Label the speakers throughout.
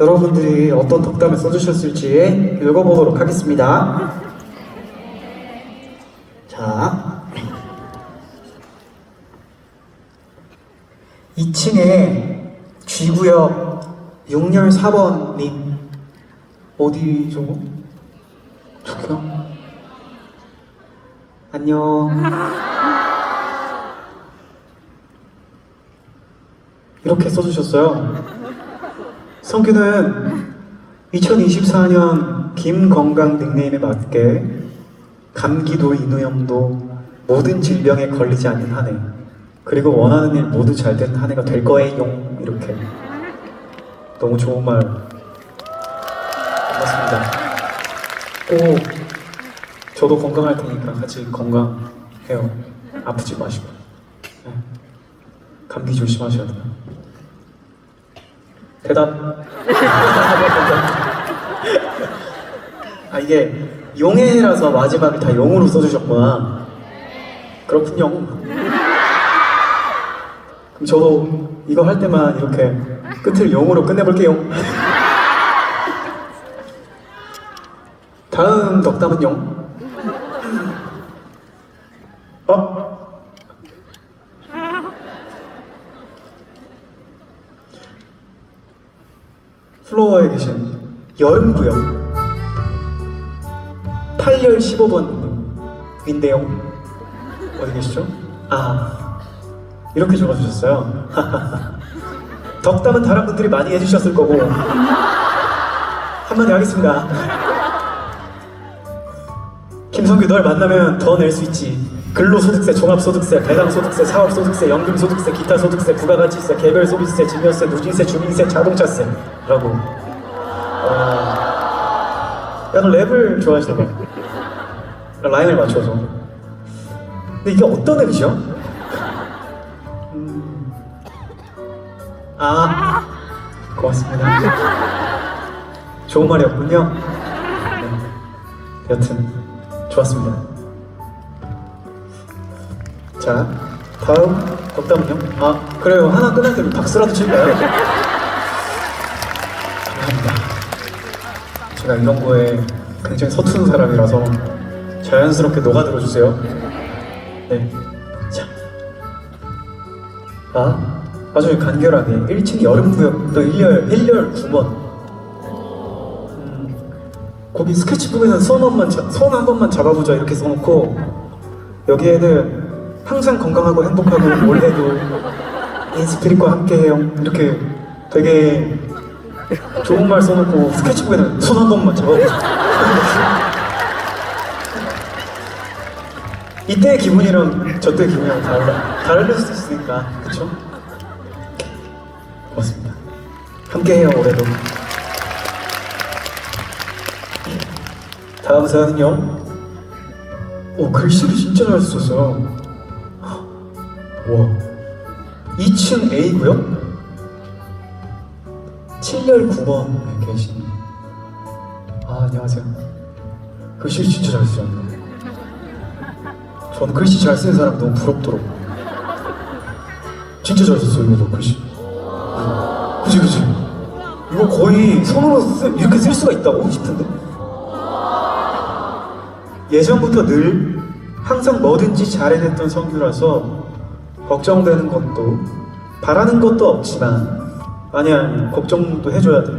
Speaker 1: 여러분들이 어떤 덕담을 써주셨을지 읽어보도록 하겠습니다. 자, 2층에 G구역 6열 4번님 어디죠? 저기요? 안녕. 이렇게 써주셨어요. 성규는 2024년 김건강 닉네임에 맞게 감기도 인후염도 모든 질병에 걸리지 않는 한 해. 그리고 원하는 일 모두 잘 되는 한 해가 될 거예요. 이렇게. 너무 좋은 말. 고맙습니다. 꼭 저도 건강할 테니까 같이 건강해요. 아프지 마시고. 네. 감기 조심하셔야 돼요. 대답. 아 이게 용해라서 마지막에 다 용으로 써주셨구나. 그렇군요. 그럼 저도 이거 할 때만 이렇게 끝을 용으로 끝내볼게요. 다음 덕담은요. 어? 플로어에 계신 여름구역 8열 15번 인데요. 어디 계시죠? 아 이렇게 적어주셨어요. 덕담은 다른 분들이 많이 해주셨을 거고. 한마디 하겠습니다. 김성규 널 만나면 더 낼 수 있지 근로소득세, 종합소득세, 배당소득세, 사업소득세, 연금소득세, 기타소득세, 부가가치세, 개별소비세, 증여세, 누진세, 주민세, 자동차세라고. 어... 약간 랩을 좋아하시나 봐요 라인을 맞춰서. 근데 이게 어떤 앱이죠? 음... 아 고맙습니다. 좋은 말이었군요. 네. 여튼 좋았습니다 자, 다음 덕담은요? 아, 그래요. 하나 끝날 때 박수라도 칠까요? 감사합니다. 제가 이런 거에 굉장히 서투른 사람이라서 자연스럽게 녹아들어 주세요. 네. 자. 아, 아주 간결하게 1층 여름구역 또 1열, 1열 9번. 음, 거기 스케치북에는 손 한 번만 잡아보자 이렇게 써놓고 여기에는 항상 건강하고 행복하고 올해도 인스피릿과 함께해요. 이렇게 되게 좋은 말 써놓고 스케치북에는 손 한 번만 잡아보자 이때의 기분이랑 저때의 기분이랑 달라. 다를 수도 있으니까 그쵸? 고맙습니다. 함께해요 올해도. 다음 사연은요. 오 글씨를 진짜 잘 썼어요 와. 2층 A구역 7열 9번에 계신. 아 안녕하세요. 글씨 진짜 잘 쓰셨네요 저는 글씨 잘 쓰는 사람 너무 부럽더라고 진짜 잘 썼어요 이거 글씨. 네. 그치 그치. 이거 거의 손으로 쓰, 이렇게 쓸 수가 있다고 싶은데? 예전부터 늘 항상 뭐든지 잘해냈던 성규라서 걱정되는 것도 바라는 것도 없지만 아니야 걱정도 해줘야 돼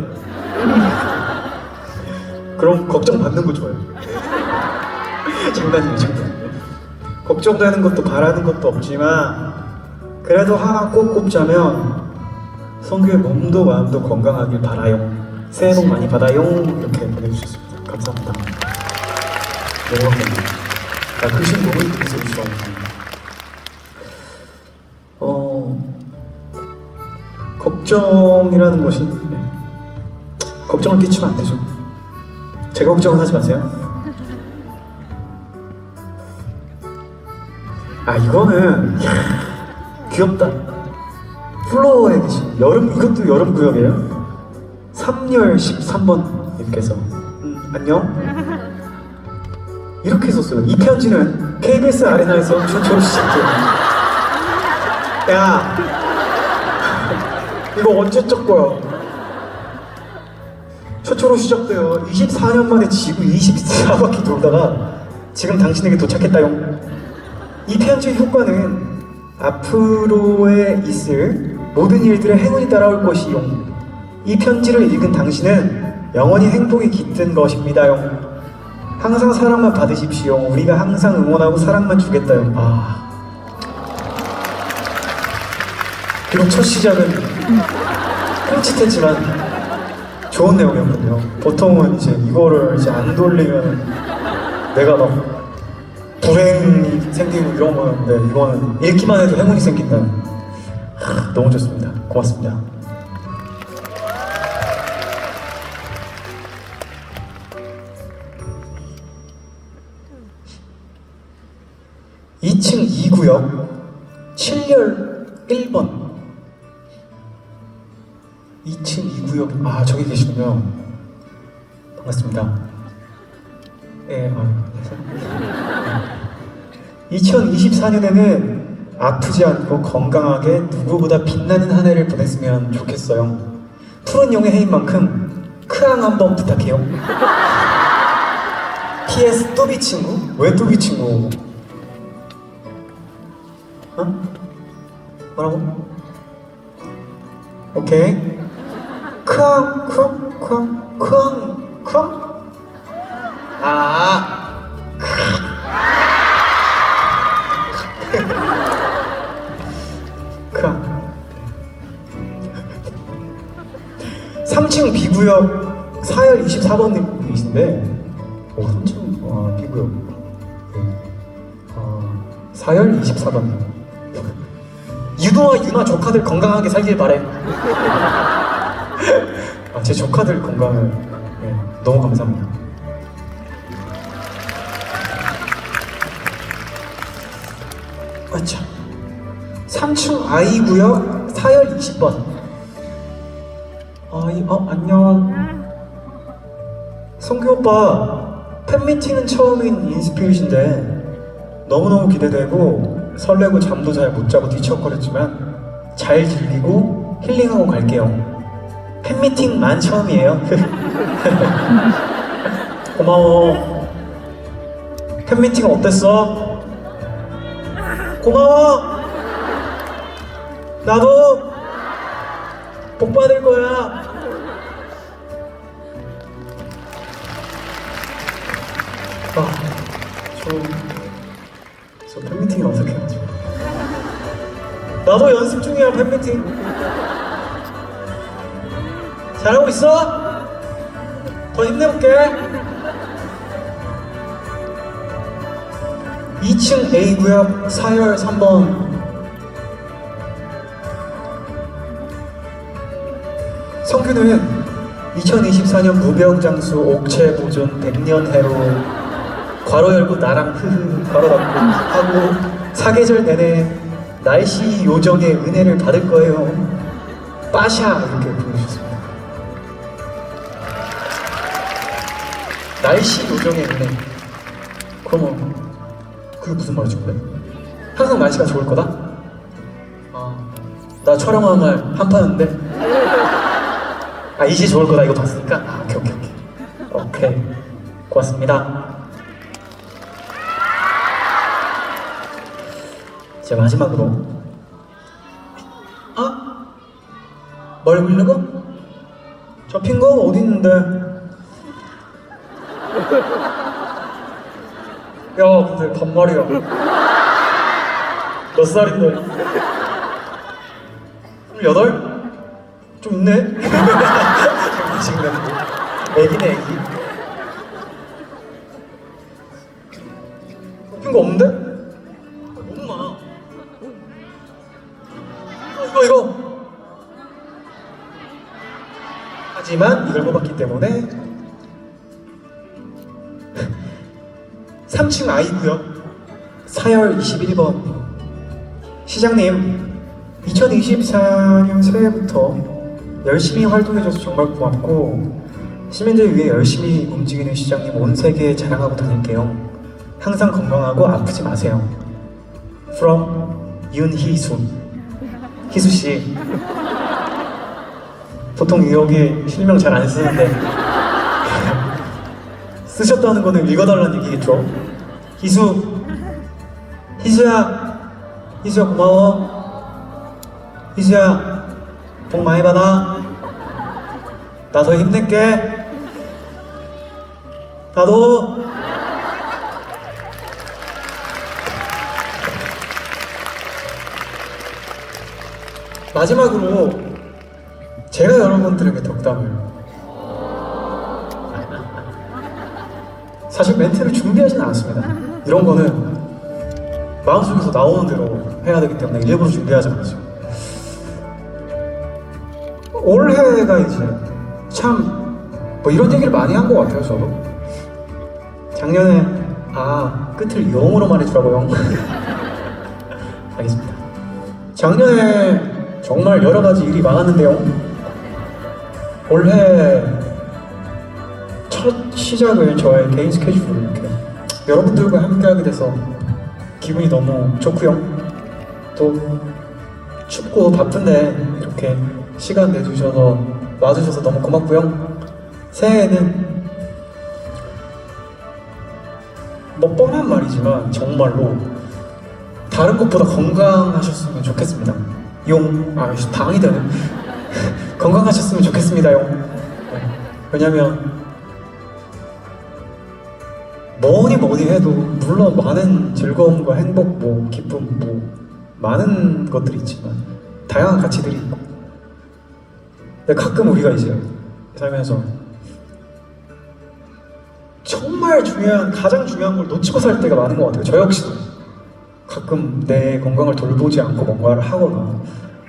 Speaker 1: 그럼 걱정 받는 거 좋아요. 장난이에요 장난. 걱정되는 것도 바라는 것도 없지만 그래도 하나 꼭 꼽자면 성규의 몸도 마음도 건강하길 바라요. 새해 복 많이 받아요. 이렇게 보내주셨습니다. 감사합니다. 너무 감사합니다 아, 글씨 너무 이쁘게 써주 걱정이라는 것이 네. 걱정을 끼치면 안 되죠. 제가 걱정은 하지 마세요. 아 이거는 이야, 귀엽다. 플로어에 계신 여름 이것도 여름 구역이에요. 3열 13번 님께서 음, 안녕. 이렇게 썼어요. 이 편지는 KBS 아레나에서 시작해요. 야, 이거 언제 적 거야? 최초로 시작되어 24년 만에 지구 24바퀴 돌다가 지금 당신에게 도착했다용. 이 편지의 효과는 앞으로에 있을 모든 일들의 행운이 따라올 것이용. 이 편지를 읽은 당신은 영원히 행복이 깃든 것입니다용. 항상 사랑만 받으십시오. 우리가 항상 응원하고 사랑만 주겠다요. 아. 비록 첫 시작은 흠칫했지만 좋은 내용이었거든요. 보통은 이제 이거를 이제 안 돌리면 내가 막 불행이 생기고 이런 거였는데 이거는 읽기만 해도 행운이 생긴다. 하, 너무 좋습니다. 고맙습니다. (2층 2구역) 7열 1번 2층 2구역 아 저기 계시군요 반갑습니다 예, 아, 네. 2024년에는 아프지 않고 건강하게 누구보다 빛나는 한 해를 보냈으면 좋겠어요 푸른 용의 해인 만큼 크앙 한번 부탁해요 PS 뚜비 친구? 왜 뚜비 친구? 어? 뭐라고? 오케이. 크앙? 아. 크앙. 3층 B구역 4열 24번님이신데, 오, 3층, 와, B구역. 네. 어, 4열 24번님. 유노와 유나 조카들 건강하게 살길 바래. 아, 제 조카들 건강을 네, 너무 감사합니다. 아차. 3층 아이구역 4열 20번. 아이, 어, 안녕. 성규 오빠, 팬미팅은 처음인 인스피릿인데 너무너무 기대되고 설레고 잠도 잘 못 자고 뒤척거렸지만 잘 즐기고 힐링하고 갈게요. 팬미팅만 처음이에요. 고마워. 팬미팅 어땠어? 고마워. 나도 복 받을 거야. 아, 저, 저 팬미팅을 어떻게 하죠? 나도 연습 중이야 팬미팅. 잘하고 있어? 더 힘내볼게. 2층 A구역 4열 3번 성규는 2024년 무병장수 옥체 보존 100년 해로 괄호 열고 나랑 흐흐 괄호 닫고 하고 사계절 내내 날씨 요정의 은혜를 받을 거예요. 빠샤 이렇게 보내주셨습니다. 날씨 요정의 은혜. 그러면 그게 무슨 말이지 그래? 항상 날씨가 좋을 거다? 아, 나 촬영한 날 한파였는데 아 이제 좋을 거다 이거 봤으니까 아 오케이 오케이 오케이 오케이 고맙습니다. 이제 마지막으로 아? 뭘 부르고? 저 핑거 어디 있는데? 야 근데 반말이야 몇 살인데? 28? 좀 있네? 지금 애기네 애기 핑거 없는데? 너무 많아 이거 이거 하지만 이걸 뽑았기 때문에 3층 아이구역 4열 21번. 시장님 2024년 새해부터 열심히 활동해줘서 정말 고맙고 시민들 위해 열심히 움직이는 시장님 온 세계에 자랑하고 다닐게요. 항상 건강하고 아프지 마세요. From 윤희수. 희수씨. 보통 여기 실명 잘 안 쓰는데 쓰셨다는 거는 읽어달라는 얘기겠죠? 희수, 희수야, 희수야 고마워. 희수야, 복 많이 받아. 나 더 힘낼게. 나도. 마지막으로 제가 여러분들에게 덕담을 사실 멘트를 준비하진 않았습니다. 이런 거는 마음속에서 나오는 대로 해야 되기 때문에 일부러 준비하지 않았어요. 올해가 이제 참 뭐 이런 얘기를 많이 한 것 같아요, 저도. 작년에 아 끝을 영어로 말해주라고요. 알겠습니다. 작년에 정말 여러 가지 일이 많았는데요. 올해 첫 시작을 저의 개인 스케줄로 이렇게 여러분들과 함께하게 돼서 기분이 너무 좋고요. 또 춥고 바쁜데 이렇게 시간 내주셔서 와주셔서 너무 고맙고요. 새해에는 뭐 뻔한 말이지만 정말로 다른 것보다 건강하셨으면 좋겠습니다. 용, 아, 당이 되네. 건강하셨으면 좋겠습니다, 용. 네. 왜냐면 뭐니 뭐니 해도 물론 많은 즐거움과 행복, 뭐 기쁨, 뭐 많은 것들이 있지만 다양한 가치들이 있고. 근데 가끔 우리가 이제 살면서 정말 중요한 가장 중요한 걸 놓치고 살 때가 많은 것 같아요. 저 역시도 가끔 내 건강을 돌보지 않고 뭔가를 하거나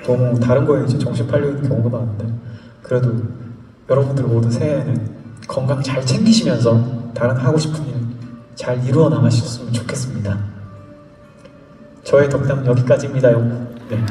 Speaker 1: 너무 다른 거에 이제 정신 팔려 있는 경우가 많은데 그래도 여러분들 모두 새해에는 건강 잘 챙기시면서 다른 하고 싶은 일 잘 이루어 나가셨으면 좋겠습니다. 저의 덕담은 여기까지입니다요. 네.